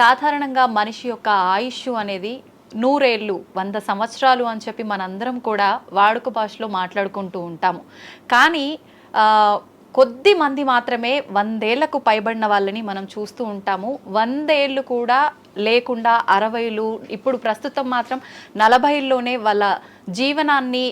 సాధారణంగా మనిషి యొక్క ఆయుష్ అనేది నూరేళ్ళు వంద సంవత్సరాలు అని చెప్పి మనందరం కూడా వాడుక భాషలో మాట్లాడుకుంటూ ఉంటాము. కానీ కొద్ది మంది మాత్రమే వందేళ్ళకు పైబడిన వాళ్ళని మనం చూస్తూ ఉంటాము. వందేళ్ళు కూడా లేకుండా అరవైలు ఇప్పుడు ప్రస్తుతం మాత్రం నలభైల్లోనే వాళ్ళ జీవనాన్ని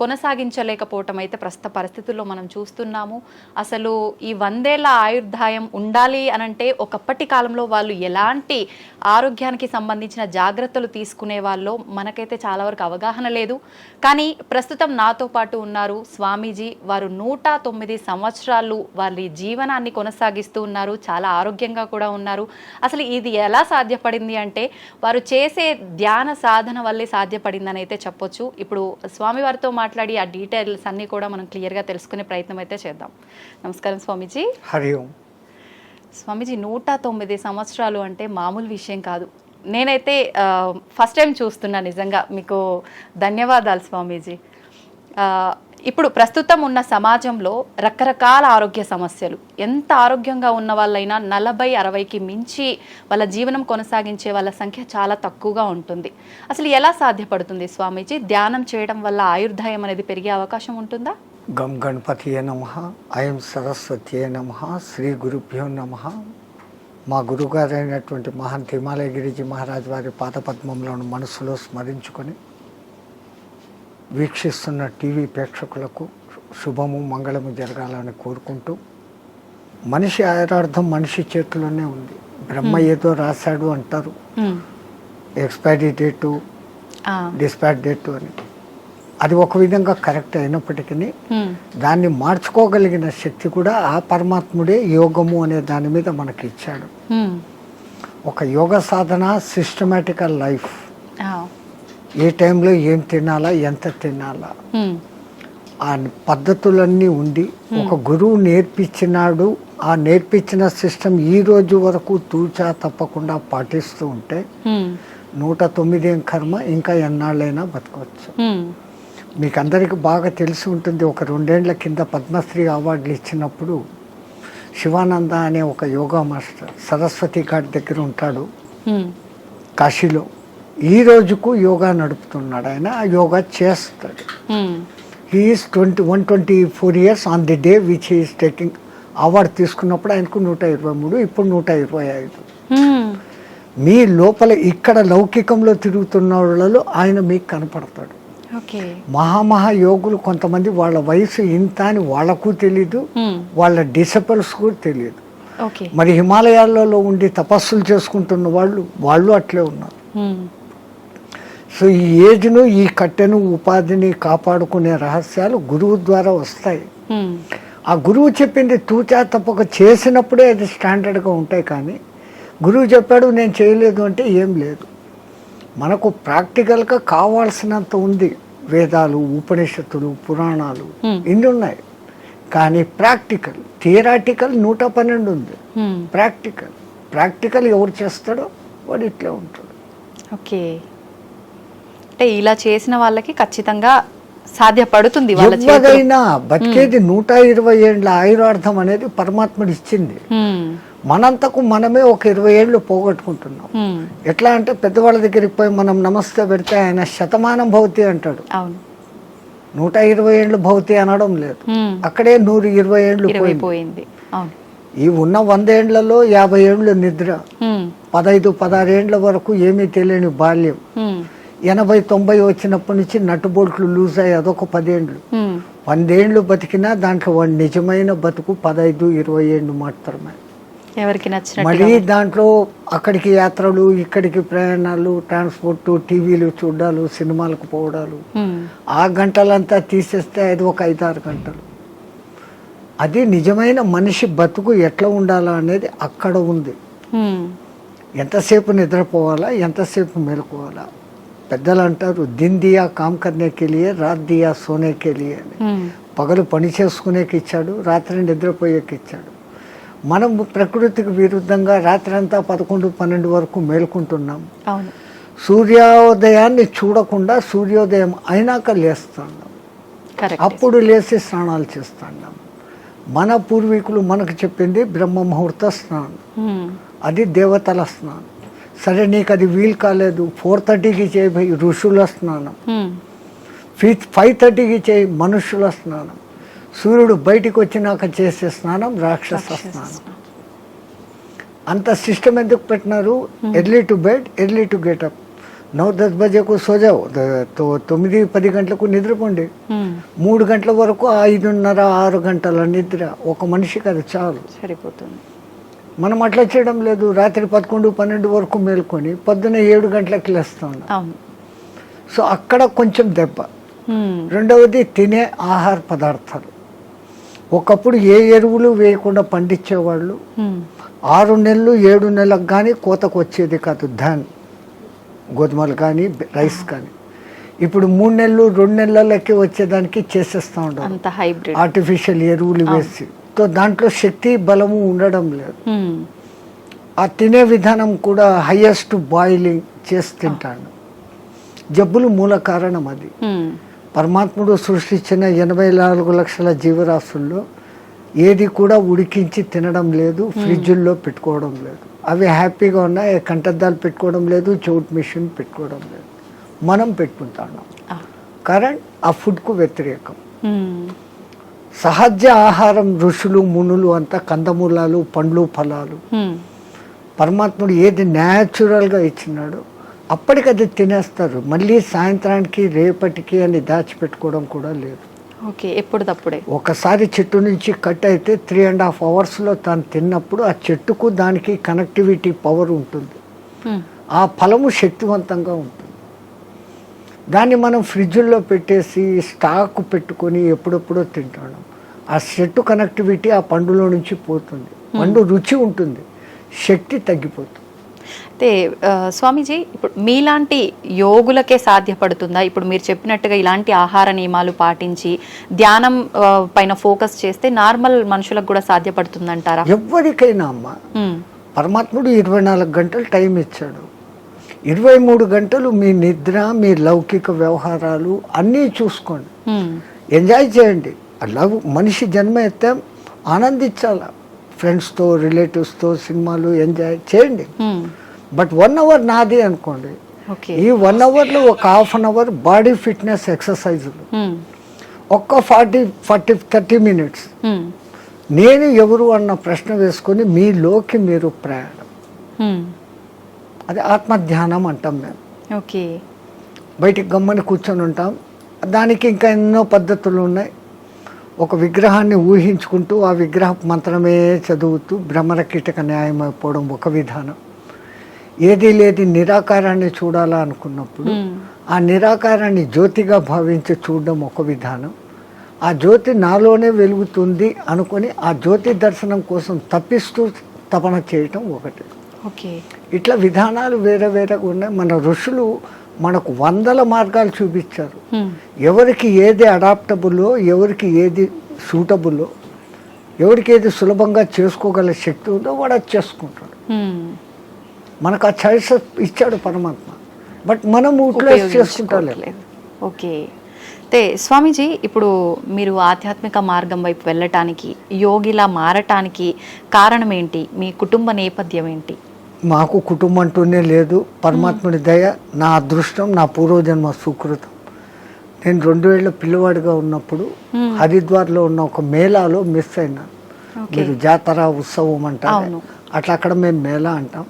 కొనసాగించలేకపోవటం అయితే ప్రస్తుత పరిస్థితుల్లో మనం చూస్తున్నాము. అసలు ఈ వందేళ్ళ ఆయుర్దాయం ఉండాలి అనంటే ఒకప్పటి కాలంలో వాళ్ళు ఎలాంటి ఆరోగ్యానికి సంబంధించిన జాగ్రత్తలు తీసుకునే వాళ్ళు మనకైతే చాలా వరకు అవగాహన లేదు. కానీ ప్రస్తుతం నాతో పాటు ఉన్నారు స్వామీజీ. వారు నూట తొమ్మిది సంవత్సరాలు వారి జీవనాన్ని కొనసాగిస్తూ ఉన్నారు. చాలా ఆరోగ్యంగా కూడా ఉన్నారు. అసలు ఇది ఎలా సాధ్యపడింది అంటే వారు చేసే ధ్యాన సాధన వల్లే సాధ్యపడిందని అయితే చెప్పొచ్చు. ఇప్పుడు స్వామివారితో మాట్లాడి ఆ డీటెయిల్స్ అన్నీ కూడా మనం క్లియర్గా తెలుసుకునే ప్రయత్నం అయితే చేద్దాం. నమస్కారం స్వామీజీ. హరి ఓం. స్వామీజీ నూట తొమ్మిది సంవత్సరాలు అంటే మామూలు విషయం కాదు. నేనైతే ఫస్ట్ టైం చూస్తున్నా నిజంగా. మీకు ధన్యవాదాలు స్వామీజీ. ఇప్పుడు ప్రస్తుతం ఉన్న సమాజంలో రకరకాల ఆరోగ్య సమస్యలు. ఎంత ఆరోగ్యంగా ఉన్న వాళ్ళైనా నలభై అరవైకి మించి వాళ్ళ జీవనం కొనసాగించే వాళ్ళ సంఖ్య చాలా తక్కువగా ఉంటుంది. అసలు ఎలా సాధ్యపడుతుంది స్వామీజీ? ధ్యానం చేయడం వల్ల ఆయుర్దాయం అనేది పెరిగే అవకాశం ఉంటుందా? గం గణపతి నమ అయం సరస్వతి నమ శ్రీ గురుభ్యో నమ. మా గురుగారైనటువంటి మహాన్ హిమాలయ గిరిజీ మహారాజ్ వారి పాదపద్మంలోని మనసులో స్మరించుకొని వీక్షిస్తున్న టీవీ ప్రేక్షకులకు శుభము మంగళము జరగాలని కోరుకుంటూ మనిషి ఆయురార్థం మనిషి చేతిలోనే ఉంది బ్రహ్మ ఏదో రాశాడు అంటారు. Expiry date. డిస్పాచ్ డేటు అని అది ఒక విధంగా కరెక్ట్ అయినప్పటికీ ఉమ్. దాన్ని మార్చుకోగలిగిన శక్తి కూడా ఆ పరమాత్ముడే యోగము అనే దాని మీద మనకి ఇచ్చాడు ఉమ్. ఒక యోగ సాధన సిస్టమేటికల్ లైఫ్. ఏ టైంలో ఏం తినాలా ఎంత తినాలా. ఆ పద్ధతులన్నీ ఉండి ఒక గురువు నేర్పించినాడు ఆ నేర్పించిన సిస్టమ్ ఈ రోజు వరకు తూచా తప్పకుండా పాటిస్తూ ఉంటే. నూట తొమ్మిది ఏం కర్మ ఇంకా ఎన్నాళ్ళైనా బతకవచ్చు. మీకు అందరికీ బాగా తెలిసి ఉంటుంది ఒక రెండేళ్ళ కింద పద్మశ్రీ అవార్డులు ఇచ్చినప్పుడు శివానంద అనే ఒక యోగా మాస్టర్ సరస్వతి ఘాట్ దగ్గర ఉంటాడు. కాశీలో ఈ రోజుకు యోగా నడుపుతున్నాడు ఆయన యోగా చేస్తాడు. He's twenty one twenty four years on the day which he's taking award తీసుకున్నప్పుడు ఆయనకు నూట ఇరవై మూడు ఇప్పుడు నూట ఇరవై ఐదు ఉమ్. మీ లోపల ఇక్కడ లౌకికంలో తిరుగుతున్న వాళ్ళలో ఆయన మీకు కనపడతాడు ఓకే మహామహా యోగులు కొంతమంది వాళ్ళ వయసు ఇంత అని వాళ్ళకు తెలీదు ఉమ్. వాళ్ళ డిసబుల్స్ కూడా తెలియదు మరి హిమాలయాలలో ఉండి తపస్సులు చేసుకుంటున్న వాళ్ళు వాళ్ళు అట్లే ఉన్నారు ఉమ్. సో ఈ ఏజ్ను ఈ కట్టెను ఉపాధిని కాపాడుకునే రహస్యాలు గురువు ద్వారా వస్తాయి. ఆ గురువు చెప్పింది తూచా తప్పక చేసినప్పుడే అది స్టాండర్డ్గా ఉంటాయి కానీ గురువు చెప్పాడు నేను చేయలేదు అంటే ఏం లేదు. మనకు ప్రాక్టికల్గా కావాల్సినంత ఉంది. వేదాలు ఉపనిషత్తులు పురాణాలు. ఇన్ని ఉన్నాయి. కానీ ప్రాక్టికల్ థియరాటికల్ నూట పన్నెండు ఉంది. ప్రాక్టికల్ ప్రాక్టికల్ ఎవరు చేస్తాడో వాడు ఇట్లే ఉంటాడు. ఓకే. అంటే ఇలా చేసిన వాళ్ళకి ఖచ్చితంగా సాధ్యపడుతుంది ఎవరైనా బతికేది నూట ఇరవై ఏళ్ళ ఆయురార్థం అనేది పరమాత్ముడు ఇచ్చింది. మనంతకు మనమే ఒక ఇరవై ఏళ్ళు పోగొట్టుకుంటున్నాం. ఎట్లా అంటే పెద్దవాళ్ళ దగ్గరికి పోయి మనం నమస్తే పెడితే ఆయన శతమానం భవతి అంటాడు. నూట ఇరవై ఏళ్ళు భవతి అనడం లేదు. అక్కడే నూరు ఇరవై ఏళ్ళు పోయింది. ఈ ఉన్న వందేళ్ళలో యాభై ఏళ్ళు నిద్ర. ఉమ్. పదైదు పదహారేండ్ల వరకు ఏమీ తెలియని బాల్యం. ఎనభై తొంభై వచ్చినప్పటి నుంచి నట్టుబోట్లు లూజ్ అయ్యి అదొక పదేండ్లు. వందేండ్లు బతికినా దాంట్లో వాడి నిజమైన బతుకు పదైదు ఇరవై ఏళ్ళు మాత్రమే. ఎవరికి నచ్చినట్టు మళ్ళీ దాంట్లో అక్కడికి యాత్రలు ఇక్కడికి ప్రయాణాలు ట్రాన్స్పోర్ట్ టీవీలు చూడాలు సినిమాలకు పోవడాలు. ఆ గంటలంతా తీసేస్తే అది ఒక ఐదారు గంటలు. అది నిజమైన మనిషి బతుకు ఎట్లా ఉండాలా అనేది అక్కడ ఉంది. ఎంతసేపు నిద్రపోవాలా ఎంతసేపు మేలుకోవాలా? పెద్దలు అంటారు దిన్ దియా కామ్ కర్నేకి లియే రాత్ దియా సోనేకి లియే అని. పగలు పని చేసుకునేకి ఇచ్చాడు రాత్రి నిద్రపోయేకి ఇచ్చాడు. మనం ప్రకృతికి విరుద్ధంగా రాత్రి అంతా పదకొండు పన్నెండు వరకు మేలుకుంటున్నాం. సూర్యోదయాన్ని చూడకుండా సూర్యోదయం అయినాక లేస్తున్నాం. అప్పుడు లేచి స్నానాలు చేస్తున్నాం. మన పూర్వీకులు మనకు చెప్పింది బ్రహ్మ ముహూర్త స్నానం. అది దేవతల స్నానం. సరే నీకు అది వీలు కాలేదు. ఫోర్ థర్టీకి చేయి ఋషుల స్నానం ఫైవ్ థర్టీకి చేయి మనుషుల స్నానం సూర్యుడు బయటికి వచ్చినాక చేసే స్నానం రాక్షస స్నానం అంత సిస్టమ్ ఎందుకు పెట్టినారు? Early to bed early to get up now దస్ బజేకు సోజావు తొమ్మిది పది గంటలకు నిద్రపోండి. మూడు గంటల వరకు ఐదున్నర ఆరు గంటల నిద్ర. ఒక మనిషికి అది చాలు. సరిపోతుంది. మనం అట్లా చేయడం లేదు. రాత్రి పదకొండు పన్నెండు వరకు మేల్కొని పొద్దున ఏడు గంటలకు లేస్తా. ఉన్నాం సో అక్కడ కొంచెం దెబ్బ. రెండవది తినే ఆహార పదార్థాలు. ఒకప్పుడు ఏ ఎరువులు వేయకుండా పండించేవాళ్ళు. ఆరు నెలలు ఏడు నెలలకు కానీ కోతకు వచ్చేది కాదు. ధాన్ గోధుమలు కానీ రైస్ కానీ. ఇప్పుడు మూడు నెలలు రెండు నెలలకి వచ్చేదానికి చేసేస్తూ ఉంటారు. ఆర్టిఫిషియల్ ఎరువులు వేసి. దాంట్లో శక్తి బలము ఉండడం లేదు. ఆ తినే విధానం కూడా హయ్యెస్ట్ బాయిలింగ్ చేసి తింటాను జబ్బులు మూల కారణం అది. పరమాత్ముడు సృష్టించిన ఎనభై నాలుగు లక్షల జీవరాశుల్లో ఏది కూడా ఉడికించి తినడం లేదు ఫ్రిడ్జుల్లో పెట్టుకోవడం లేదు అవి హ్యాపీగా ఉన్నాయి కంటద్దాలు పెట్టుకోవడం లేదు చౌట్ మిషన్ పెట్టుకోవడం లేదు మనం పెట్టుకుంటున్నాం ఆ. కరెంట్ ఆ ఫుడ్కు వ్యతిరేకం. సహజ ఆహారం ఋషులు మునులు అంతా కందమూలాలు పండ్లు ఫలాలు. పరమాత్ముడు ఏది న్యాచురల్గా ఇచ్చినాడో అప్పటికది తినేస్తారు. మళ్ళీ సాయంత్రానికి రేపటికి అని దాచిపెట్టుకోవడం కూడా లేదు. ఓకే ఎప్పుడు తప్పుడే ఒకసారి చెట్టు నుంచి కట్ అయితే త్రీ అండ్ హాఫ్ అవర్స్లో తాను తిన్నప్పుడు ఆ చెట్టుకు దానికి కనెక్టివిటీ పవర్ ఉంటుంది. ఆ ఫలము శక్తివంతంగా ఉంటుంది. దాన్ని మనం ఫ్రిడ్జ్లో పెట్టేసి స్టాక్ పెట్టుకొని ఎప్పుడెప్పుడో తింటాం. ఆ చెట్టు కనెక్టివిటీ ఆ పండులో నుంచి పోతుంది. పండు రుచి ఉంటుంది. శక్తి తగ్గిపోతుంది. అయితే స్వామీజీ ఇప్పుడు మీలాంటి యోగులకే సాధ్యపడుతుందా? ఇప్పుడు మీరు చెప్పినట్టుగా ఇలాంటి ఆహార నియమాలు పాటించి ధ్యానం పైన ఫోకస్ చేస్తే నార్మల్ మనుషులకు కూడా సాధ్యపడుతుందంటారా? ఎవరికైనా అమ్మ. పరమాత్ముడు ఇరవై నాలుగు గంటలు టైం ఇచ్చాడు. ఇరవై మూడు గంటలు మీ నిద్ర మీ లౌకిక వ్యవహారాలు అన్నీ చూసుకోండి. ఎంజాయ్ చేయండి లవ్ మనిషి జన్మ ఎత్తే ఆనందించాల ఫ్రెండ్స్తో రిలేటివ్స్తో సినిమాలు ఎంజాయ్ చేయండి. బట్ వన్ అవర్ నాది అనుకోండి ఓకే ఈ వన్ అవర్లో ఒక half an hour body fitness ఎక్సర్సైజులు. ఒక్క ఫార్టీ ఫార్టీ థర్టీ మినిట్స్. నేను ఎవరు అన్న ప్రశ్న వేసుకొని మీలోకి మీరు ప్రయాణం. అది ఆత్మధ్యానం అంటాం మేము. ఓకే. బయటికి గమ్మని కూర్చొని ఉంటాం. దానికి ఇంకా ఎన్నో పద్ధతులు ఉన్నాయి. ఒక విగ్రహాన్ని ఊహించుకుంటూ ఆ విగ్రహ మంత్రమే చదువుతూ భ్రమర కీటక న్యాయం అయిపోవడం ఒక విధానం. ఏది లేది నిరాకారాన్ని చూడాలా అనుకున్నప్పుడు హ్మ్. ఆ నిరాకారాన్ని జ్యోతిగా భావించి చూడడం ఒక విధానం. ఆ జ్యోతి నాలోనే వెలుగుతుంది అనుకొని ఆ జ్యోతి దర్శనం కోసం తప్పిస్తూ తపన చేయటం ఒకటి. ఓకే. ఇట్లా విధానాలు వేరే వేరేగా ఉన్నాయి. మన ఋషులు మనకు వందల మార్గాలు చూపించారు. ఎవరికి ఏది అడాప్టబుల్లో ఎవరికి ఏది సూటబుల్లో ఎవరికి ఏది సులభంగా చేసుకోగల శక్తి ఉందో వాడు అది చేసుకుంటాడు. మనకు ఆ చాయిస్ ఇచ్చాడు పరమాత్మ. బట్ మనం యూటిలైజ్ చేసుకుంటాం. ఓకే. అయితే స్వామీజీ ఇప్పుడు మీరు ఆధ్యాత్మిక మార్గం వైపు వెళ్ళటానికి యోగిలా మారటానికి కారణం ఏంటి? మీ కుటుంబ నేపథ్యం ఏంటి? మాకు కుటుంబం అంటూనే లేదు. పరమాత్ముడి దయ నా అదృష్టం నా పూర్వజన్మ సుకృతం. నేను రెండు వేల పిల్లవాడిగా ఉన్నప్పుడు. హరిద్వార్లో ఉన్న ఒక మేళాలో మిస్ అయినా. మీరు జాతర ఉత్సవం అంటారు. అట్లా అక్కడ మేము మేళా అంటాం.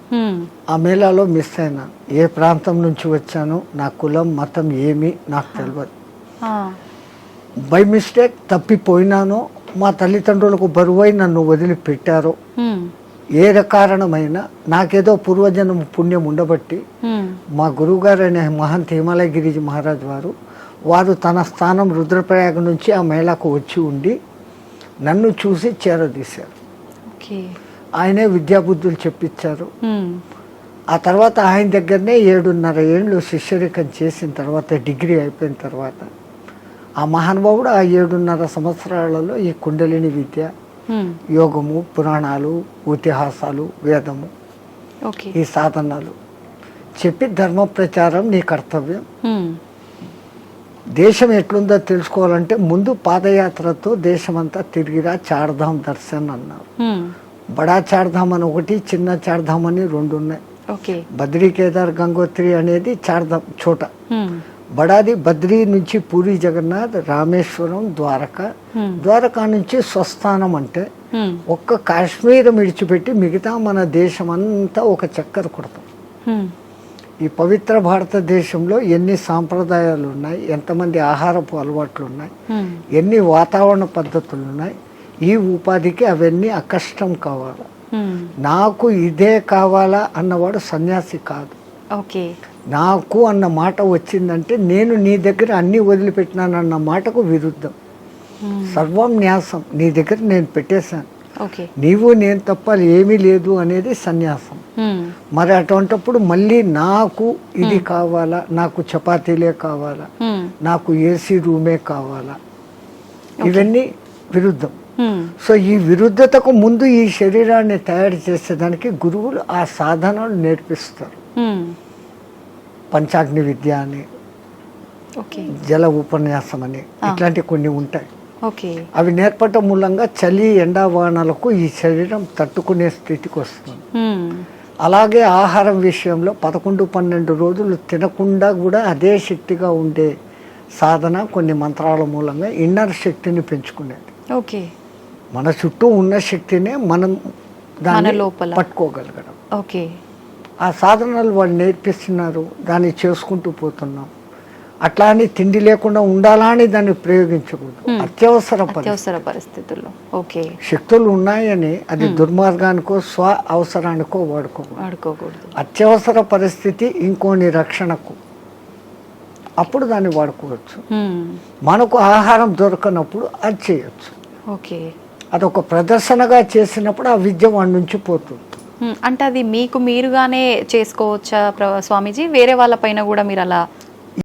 ఆ మేళాలో మిస్ అయినా. ఏ ప్రాంతం నుంచి వచ్చాను నా కులం మతం ఏమి నాకు తెలియదు. బై మిస్టేక్ తప్పిపోయినానో మా తల్లిదండ్రులకు బరువై నన్ను వదిలిపెట్టారో. ఏ కారణమైనా నాకేదో పూర్వజన్మ పుణ్యం ఉండబట్టి. మా గురువుగారు అనే మహంత్ హిమాలయ గిరిజీ మహారాజ్ వారు వారు తన స్థానం రుద్రప్రయాగ నుంచి ఆ మేళకు వచ్చి ఉండి నన్ను చూసి చేరదీశారు ఆయనే విద్యాబుద్ధులు చెప్పించారు. ఆ తర్వాత ఆయన దగ్గరనే ఏడున్నర ఏళ్ళు శిష్యరికం చేసిన తర్వాత డిగ్రీ అయిపోయిన తర్వాత ఆ మహానుభావుడు ఆ ఏడున్నర సంవత్సరాలలో ఈ కుండలిని విద్య. యోగము పురాణాలు ఇతిహాసాలు వేదము ఓకే ఈ సాధనాలు. చెప్పి ధర్మ ప్రచారం నీ కర్తవ్యం. హ్మ్. దేశం ఎట్లుందో తెలుసుకోవాలంటే ముందు పాదయాత్రతో దేశమంతా తిరిగిరా చార్ధాం దర్శన్ అన్నారు. హ్మ్. బడా చార్ధామ్ అని ఒకటి చిన్న చార్ధామ్ అని రెండు ఉన్నాయి. ఓకే బద్రీ కేదార్ గంగోత్రి అనేది చార్ధామ్ చోట. బడాది బద్రీ నుంచి పూరి జగన్నాథ్ రామేశ్వరం ద్వారక. ద్వారకా నుంచి స్వస్థానం అంటే. ఒక్క కాశ్మీర్ విడిచిపెట్టి మిగతా మన దేశం అంతా ఒక చక్కర కొడతాం. ఈ పవిత్ర భారతదేశంలో ఎన్ని సాంప్రదాయాలు ఉన్నాయి ఎంతమంది ఆహారపు అలవాట్లు ఉన్నాయి. ఎన్ని వాతావరణ పద్ధతులు ఉన్నాయి ఈ ఉపాధికి అవన్నీ అకష్టం కావాలి. నాకు ఇదే కావాలా అన్నవాడు సన్యాసి కాదు ఓకే నాకు అన్న మాట వచ్చిందంటే నేను నీ దగ్గర అన్ని వదిలిపెట్టినానన్న మాటకు విరుద్ధం. సర్వం న్యాసం. నీ దగ్గర నేను పెట్టేశాను. నీవు నేను తప్ప ఏమీ లేదు అనేది సన్యాసం. మరి అటువంటప్పుడు మళ్ళీ నాకు ఇది కావాలా? నాకు చపాతీలే కావాలా. నాకు ఏసీ రూమే కావాలా? ఇవన్నీ విరుద్ధం. సో ఈ విరుద్ధతకు ముందు ఈ శరీరాన్ని తయారు చేసేదానికి గురువులు ఆ సాధనలు నేర్పిస్తారు. పంచాగ్ని విద్య అని ఓకే. జల ఉపన్యాసం అని ఇట్లాంటి కొన్ని ఉంటాయి. ఓకే. అవి నేర్పటం మూలంగా చలి ఎండావానలకు ఈ శరీరం తట్టుకునే స్థితికి వస్తుంది. అలాగే ఆహారం విషయంలో పదకొండు పన్నెండు రోజులు తినకుండా కూడా అదే శక్తిగా ఉండే సాధన కొన్ని మంత్రాల మూలంగా ఇన్నర్ శక్తిని పెంచుకునేది. ఓకే. మన చుట్టూ ఉన్న శక్తినే మనం దాన్ని లోపల. పట్టుకోగలగడం. ఓకే. ఆ సాధనలు వాళ్ళు నేర్పిస్తున్నారు దాన్ని చేసుకుంటూ పోతున్నాం. అట్లా అని తిండి లేకుండా ఉండాలా అని దాన్ని ప్రయోగించకూడదు. అత్యవసర అత్యవసర పరిస్థితుల్లో. ఓకే. శక్తులు ఉన్నాయని అది దుర్మార్గానికో స్వ అవసరానికో వాడుకోకూడదు. వాడుకోకూడదు. అత్యవసర పరిస్థితి ఇంకోని రక్షణకు. అప్పుడు దాన్ని వాడుకోవచ్చు. మనకు ఆహారం దొరకనప్పుడు అది చేయొచ్చు. ఓకే. అదొక ప్రదర్శనగా చేసినప్పుడు ఆ విద్య వాడి నుంచి పోతుంది. అంటే అది మీకు మీరుగానే చేసుకోవచ్చా స్వామీజీ? వేరే వాళ్ళ పైన కూడా మీరు అలా